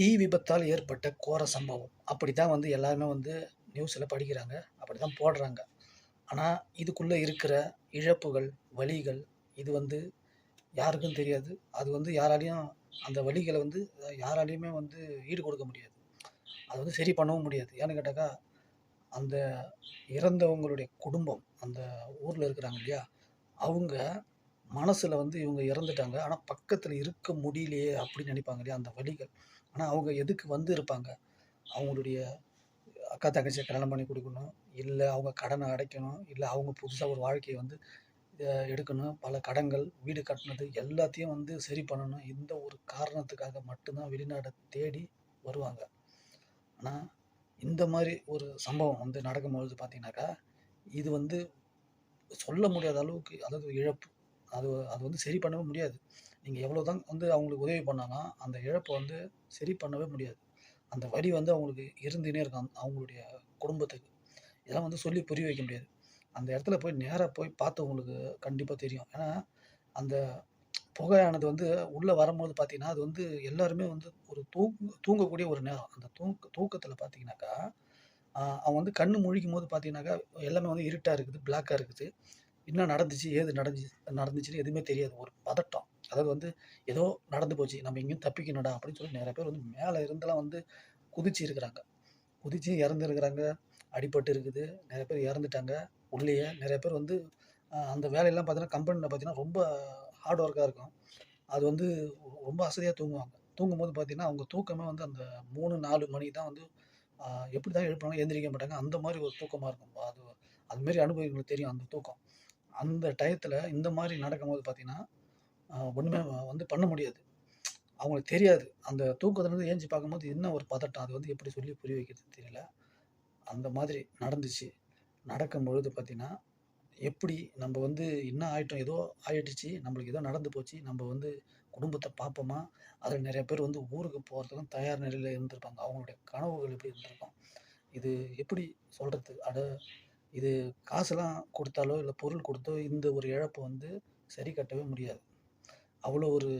தீ விபத்தால் ஏற்பட்ட கோர சம்பவம். அப்படி தான் வந்து எல்லாருமே வந்து நியூஸில் படிக்கிறாங்க. அப்படி தான் போடுறாங்க. ஆனால் இதுக்குள்ளே இருக்கிற இழப்புகள் வழிகள் இது வந்து யாருக்கும் தெரியாது. அது வந்து யாராலையும் அந்த வழிகளை வந்து யாராலையுமே வந்து ஈடு கொடுக்க முடியாது. அது வந்து சரி பண்ணவும் முடியாது. ஏன்னு கேட்டாக்கா அந்த இறந்தவங்களுடைய குடும்பம் அந்த ஊரில் இருக்கிறாங்க இல்லையா? அவங்க மனசில் வந்து இவங்க இறந்துட்டாங்க. ஆனால் பக்கத்தில் இருக்க முடியலையே அப்படின்னு நினைப்பாங்க இல்லையா அந்த வழிகள். ஆனால் அவங்க எதுக்கு வந்து இருப்பாங்க? அவங்களுடைய அக்கா தங்கச்சியை கல்யாணம் பண்ணி கொடுக்கணும். இல்லை அவங்க கடனை அடைக்கணும். இல்லை அவங்க புதுசாக ஒரு வாழ்க்கையை வந்து எடுக்கணும். பல கடன்கள் வீடு கட்டினது எல்லாத்தையும் வந்து சரி பண்ணணும். இந்த ஒரு காரணத்துக்காக மட்டும்தான் வெளிநாடை தேடி வருவாங்க. ஆனால் இந்த மாதிரி ஒரு சம்பவம் வந்து நடக்கும்பொழுது பார்த்தீங்கன்னாக்கா இது வந்து சொல்ல முடியாத அளவுக்கு அதாவது இழப்பு. அது அது வந்து சரி பண்ணவே முடியாது. நீங்கள் எவ்வளோ தான் வந்து அவங்களுக்கு உதவி பண்ணாலும் அந்த இழப்பை வந்து சரி பண்ணவே முடியாது. அந்த வழி வந்து அவங்களுக்கு இருந்துகிட்டே இருக்கும். அவங்களுடைய குடும்பத்துக்கு. இதெல்லாம் வந்து சொல்லி புரிய வைக்க முடியாது. அந்த இடத்துல போய் நேராக போய் பார்த்தவங்களுக்கு கண்டிப்பாக தெரியும். ஏன்னா அந்த புகையானது வந்து உள்ளே வரும்போது பார்த்தீங்கன்னா அது வந்து எல்லாருமே வந்து ஒரு தூங்க தூங்கக்கூடிய ஒரு நேரம். அந்த தூக்க தூக்கத்தில் பார்த்தீங்கன்னாக்கா அவன் வந்து கண்ணு முழிக்கும் போது பார்த்தீங்கன்னாக்கா எல்லாமே வந்து இருட்டாக இருக்குது பிளாக்காக இருக்குது. என்ன நடந்துச்சு ஏது நடந்துச்சு நடந்துச்சுன்னு எதுவுமே தெரியாது. ஒரு பதட்டம். அதாவது வந்து ஏதோ நடந்து போச்சு நம்ம எங்கேயும் தப்பிக்கணும்டா அப்படின்னு சொல்லி நிறைய பேர் வந்து மேலே இருந்தெல்லாம் வந்து குதிச்சு இருக்கிறாங்க. குதிச்சு இறந்துருக்குறாங்க அடிபட்டு இருக்குது நிறைய பேர் இறந்துட்டாங்க உள்ளேயே நிறைய பேர் வந்து அந்த வேலையெல்லாம் பார்த்தீங்கன்னா கம்பெனியில் பார்த்தீங்கன்னா ரொம்ப ஹார்ட் ஒர்க்காக இருக்கும். அது வந்து ரொம்ப அசதியாக தூங்குவாங்க. தூங்கும்போது பார்த்தீங்கன்னா அவங்க தூக்கமே வந்து அந்த மூணு நாலு மணி தான் வந்து எப்படி தான் எழுப்பினாலும் எந்திரிக்க மாட்டாங்க. அந்த மாதிரி ஒரு தூக்கமாக இருக்கும். அது அதுமாரி அனுபவிங்களுக்கு தெரியும் அந்த தூக்கம். அந்த டயத்தில் இந்த மாதிரி நடக்கும்போது பார்த்தீங்கன்னா ஒன்றுமே வந்து பண்ண முடியாது. அவங்களுக்கு தெரியாது. அந்த தூக்கத்துலேருந்து ஏஞ்சி பார்க்கும்போது என்ன ஒரு பதட்டம் அது வந்து எப்படி சொல்லி புரிய வைக்கிறது தெரியல. அந்த மாதிரி நடந்துச்சு. நடக்கும் பொழுது பார்த்தீங்கன்னா எப்படி நம்ம வந்து என்ன ஆகிட்டோம் ஏதோ ஆயிடுச்சு நம்மளுக்கு ஏதோ நடந்து போச்சு நம்ம வந்து குடும்பத்தை பார்ப்போமா அதில் நிறைய பேர் வந்து ஊருக்கு போகிறதுக்கும் தயார் நிலையில் இருந்திருப்பாங்க. அவங்களுடைய கனவுகள் எப்படி இருந்திருக்கும்? இது எப்படி சொல்கிறது அட இது காசுலாம் கொடுத்தாலோ இல்லை பொருள் கொடுத்தோ இந்த ஒரு இழப்பை வந்து சரி கட்டவே முடியாது. அவ்வளோ ஒரு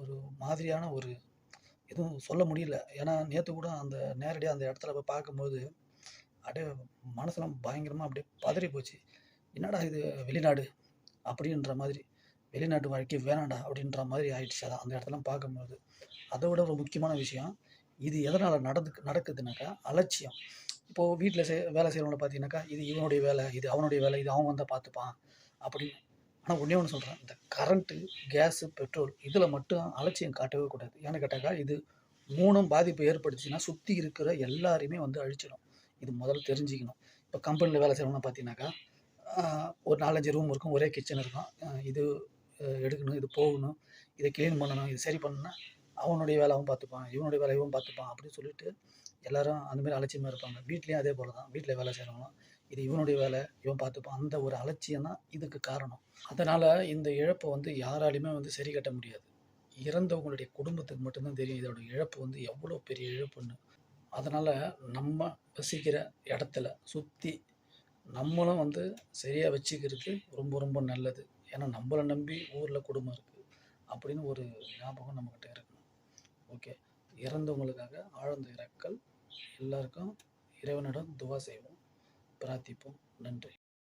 ஒரு மாதிரியான ஒரு எதுவும் சொல்ல முடியல. ஏன்னா நேற்று கூட அந்த நேரடியாக அந்த இடத்துல போய் பார்க்கும்போது அப்படியே மனசுலாம் பயங்கரமாக அப்படியே பதறி போச்சு. என்னடா இது வெளிநாடு? அப்படின்ற மாதிரி. வெளிநாட்டு வாழ்க்கை வேணாண்டா அப்படின்ற மாதிரி ஆயிடுச்சு. அதான் அந்த இடத்தெல்லாம் பார்க்கும்போது. அதை விட ஒரு முக்கியமான விஷயம் இது எதனால் நடந்து நடக்குதுனாக்கா அலட்சியம். இப்போது வீட்டில் செய் வேலை செய்கிறவங்கள பார்த்தீங்கன்னாக்கா இது இவனுடைய வேலை இது அவனுடைய வேலை இது அவன் வந்தால் பார்த்துப்பான் அப்படின்னு. ஆனால் ஒன்றே ஒன்று சொல்கிறேன் இந்த கரண்ட்டு கேஸு பெட்ரோல் இதில் மட்டும் அலட்சியம் காட்டவே கூடாது. ஏன்னு கேட்டாக்கா இது மூணும் பாதிப்பு ஏற்படுச்சுன்னா சுற்றி இருக்கிற எல்லாரையுமே வந்து அழிச்சிடும் இது முதல்ல தெரிஞ்சுக்கணும். இப்போ கம்பெனியில் வேலை செய்கிறவங்க பார்த்தீங்கன்னாக்கா ஒரு நாலஞ்சு ரூம் இருக்கும் ஒரே கிச்சன் இருக்கும். இது எடுக்கணும் இது போகணும் இதை க்ளீன் பண்ணணும் இது சரி பண்ணணும்னா அவனுடைய வேலை அவன் பார்த்துப்பான் இவனுடைய வேலை இவன் பார்த்துப்பான் அப்படின்னு சொல்லிட்டு எல்லாரும் அந்தமாரி அலட்சியமாக இருப்பாங்க. வீட்லேயும் அதே போல தான் வீட்டில் வேலை செய்கிறவங்களும் இது இவனுடைய வேலை இவன் பார்த்துப்பான். அந்த ஒரு அலட்சியம் தான் இதுக்கு காரணம். அதனால் இந்த இழப்பை வந்து யாராலையுமே வந்து சரி கட்ட முடியாது. இறந்தவங்களுடைய குடும்பத்துக்கு மட்டும்தான் தெரியும் இதோட இழப்பு வந்து எவ்வளோ பெரிய இழப்புன்னு. அதனால் நம்ம வசிக்கிற இடத்துல சுற்றி நம்மளும் வந்து சரியாக வச்சுக்கிறது ரொம்ப ரொம்ப நல்லது. ஏன்னா நம்மளை நம்பி ஊரில் குடும்பம் இருக்குது அப்படின்னு ஒரு ஞாபகம் நம்மக்கிட்ட இருக்குது ஓகே. இறந்தவங்களுக்காக ஆழ்ந்த இரக்கல். எல்லாருக்கும் இறைவனிடம் துவா செய்வோம். பிரார்த்திப்போம். நன்றி.